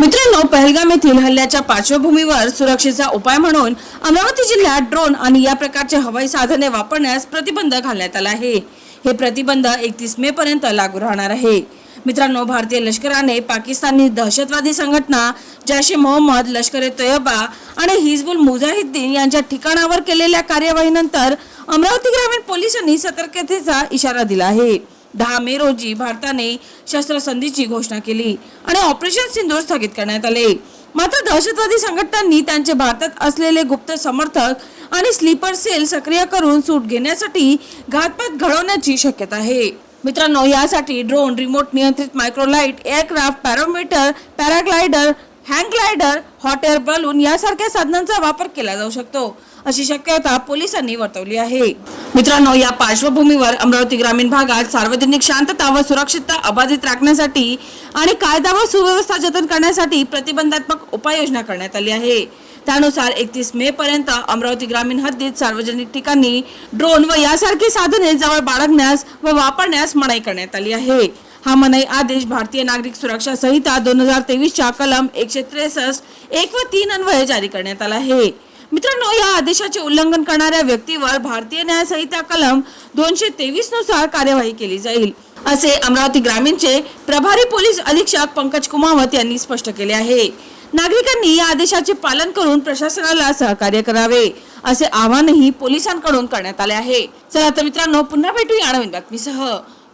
मित्रांनो पहलगाम येथील हल्ल्याच्या पार्श्वभूमीवर सुरक्षेचा उपाय म्हणून अमरावती जिल्ह्यात ड्रोन आणि या प्रकारचे हवाई साधने वापरण्यास प्रतिबंध घालण्यात आला आहे. हे प्रतिबंध एकतीस मे पर्यंत लागू राहणार आहे. मित्रांनो भारतीय लष्कराने पाकिस्तानी दहशतवादी संघटना जैश ए मोहम्मद लष्कर ए तय्यबा आणि हिजबुल मुजाहिद्दीन यांच्या ठिकाणावर केलेल्या कार्यवाहीनंतर अमरावती ग्रामीण पोलिसांनी सतर्कतेचा इशारा दिला आहे. दहा मे रोजी भारताने शस्त्रसंधीची घोषणा केली आणि ऑपरेशन सिंधूर स्थगित करण्यात आले. मात्र दहशतवादी संघटनांनी त्यांचे भारतात असलेले गुप्त समर्थक आणि स्लीपर सेल सक्रिय करून सूट घेण्यासाठी घातपात घडवण्याची शक्यता आहे. मित्रांनो यासाठी ड्रोन रिमोट नियंत्रित microlight aircraft paramotor paraglider hang glider hot air balloon यासारख्या साधनांचा वापर केला जाऊ शकतो अशी शक्यता पोलिसांनी वर्तवली आहे. मित्रांनो या पार्श्वभूमीवर अमरावती ग्रामीण भागात सार्वजनिक शांतता व सुरक्षितता अबाधित राखण्यासाठी आणि कायदा व सुव्यवस्था जतन करण्यासाठी प्रतिबंधात्मक उपाययोजना करण्यात आली आहे. त्यानुसार एकतीस मे पर्यंत अमरावती ग्रामीण हद्दीत सार्वजनिक ठिकाणी ड्रोन व यासारखी साधने जवळ बाळगण्यास व वापरण्यास मनाई करण्यात आली आहे. हा मनाई आदेश भारतीय नागरिक सुरक्षा संहिता दोन हजार तेवीसच्या कलम एकशे त्रेसष्ट एक व तीन अन्वये जारी करण्यात आला आहे. मित्रांनो या आदेशाचे उल्लंघन करणाऱ्या व्यक्तीवर भारतीय न्याय संहिता कलम दोनशे तेवीसनुसार कार्यवाही केली जाईल. असे अमरावती ग्रामीणचे प्रभारी पोलीस अधीक्षक पंकज कुमावत यांनी स्पष्ट केले आहे. नागरिकांनी या आदेशाचे पालन करून प्रशासनाला सहकार्य करावे असे आवाहनही पोलिसांकडून करण्यात आले आहे. चला तर मित्रांनो पुन्हा भेटूया नवीन बातमीसह.